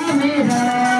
है मेरा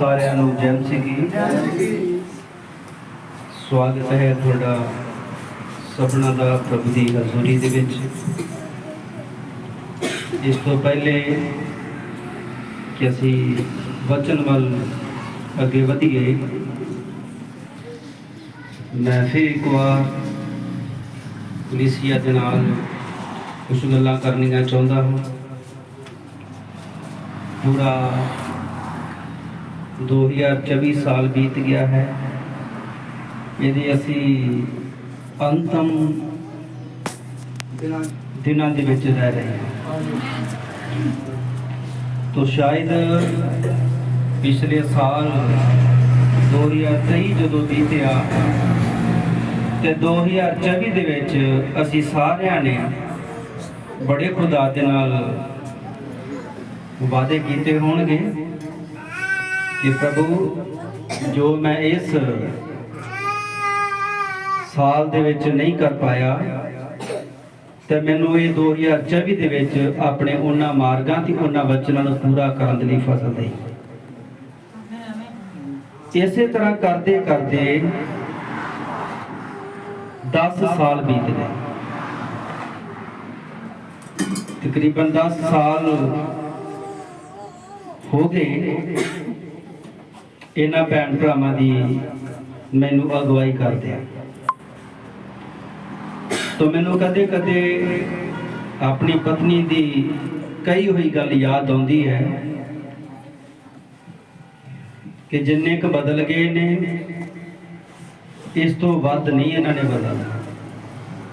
ਸਾਰਿਆਂ ਨੂੰ ਜੈ ਮਸੀਹ ਸਵਾਗਤ ਹੈ ਤੁਹਾਡਾ ਸਭਨਾਂ ਦਾ ਪ੍ਰਭੂ ਦੀ ਹਜ਼ੂਰੀ ਦੇ ਵਿੱਚ। ਇਸ ਤੋਂ ਪਹਿਲੇ ਕਿ ਅਸੀਂ ਵਚਨ ਵੱਲ ਅੱਗੇ ਵਧੀਏ, ਮੈਂ ਫਿਰ ਇੱਕ ਵਾਰ ਕਲੀਸਿਆ ਦੇ ਨਾਲ ਕੁਝ ਗੱਲਾਂ ਕਰਨੀਆਂ ਚਾਹੁੰਦਾ ਹਾਂ। ਪੂਰਾ 2024 ਸਾਲ ਬੀਤ ਗਿਆ ਹੈ। ਇਹਦੇ ਅਸੀਂ ਅੰਤਮ ਦਿਨਾਂ ਦੇ ਵਿੱਚ ਰਹਿ ਰਹੇ ਹਾਂ। ਤੋ ਸ਼ਾਇਦ ਪਿਛਲੇ ਸਾਲ 2023 ਜਦੋਂ ਬੀਤਿਆ ਤੇ 2024 ਦੇ ਵਿੱਚ ਅਸੀਂ ਸਾਰਿਆਂ ਨੇ ਬੜੇ ਖੁਦਾ ਦੇ ਨਾਲ ਵਾਅਦੇ ਕੀਤੇ ਹੋਣਗੇ। ਕਿ ਪ੍ਰਭੂ ਜੋ ਮੈਂ ਇਸ ਸਾਲ ਦੇ ਵਿੱਚ ਨਹੀਂ ਕਰ ਪਾਇਆ, ਤੇ ਮੈਨੂੰ ਇਹ 2024 ਦੇ ਵਿੱਚ ਆਪਣੇ ਉਹਨਾਂ ਮਾਰਗਾਂ ਤੇ ਉਹਨਾਂ ਵਚਨਾਂ ਨੂੰ ਪੂਰਾ ਕਰਨ ਦੇ ਲਈ ਫਸਲ ਦੇ ਇਸੇ ਤਰ੍ਹਾਂ ਕਰਦੇ ਕਰਦੇ 10 ਸਾਲ ਬੀਤ ਗਏ ਤਕਰੀਬਨ 10 ਸਾਲ ਹੋ ਗਏ। ਇਹਨਾਂ ਭੈਣ ਭਰਾਵਾਂ ਦੀ ਮੈਨੂੰ ਅਗਵਾਈ ਕਰਦੇ ਆ। ਤੋ ਮੈਨੂੰ ਕਦੇ ਕਦੇ ਆਪਣੀ ਪਤਨੀ ਦੀ ਕਹੀ ਹੋਈ ਗੱਲ ਯਾਦ ਆਉਂਦੀ ਹੈ ਕਿ ਜਿੰਨੇ ਕ ਬਦਲ ਗਏ ਨੇ, ਇਸ ਤੋਂ ਵੱਧ ਨਹੀਂ ਇਹਨਾਂ ਨੇ ਬਦਲਣਾ।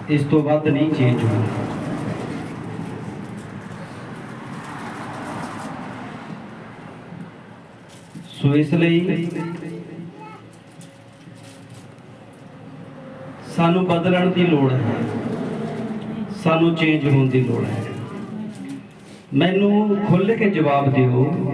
ਇਸ ਤੋਂ ਵੱਧ ਨਹੀਂ ਚੇਂਜ ਹੋਣਾ। ਸੋ ਇਸ ਲਈ ਸਾਨੂੰ ਬਦਲਣ ਦੀ ਲੋੜ ਹੈ। ਸਾਨੂੰ ਚੇਂਜ ਹੋਣ ਦੀ ਲੋੜ ਹੈ। ਮੈਨੂੰ ਖੁੱਲ੍ਹ ਕੇ ਜਵਾਬ ਦਿਓ।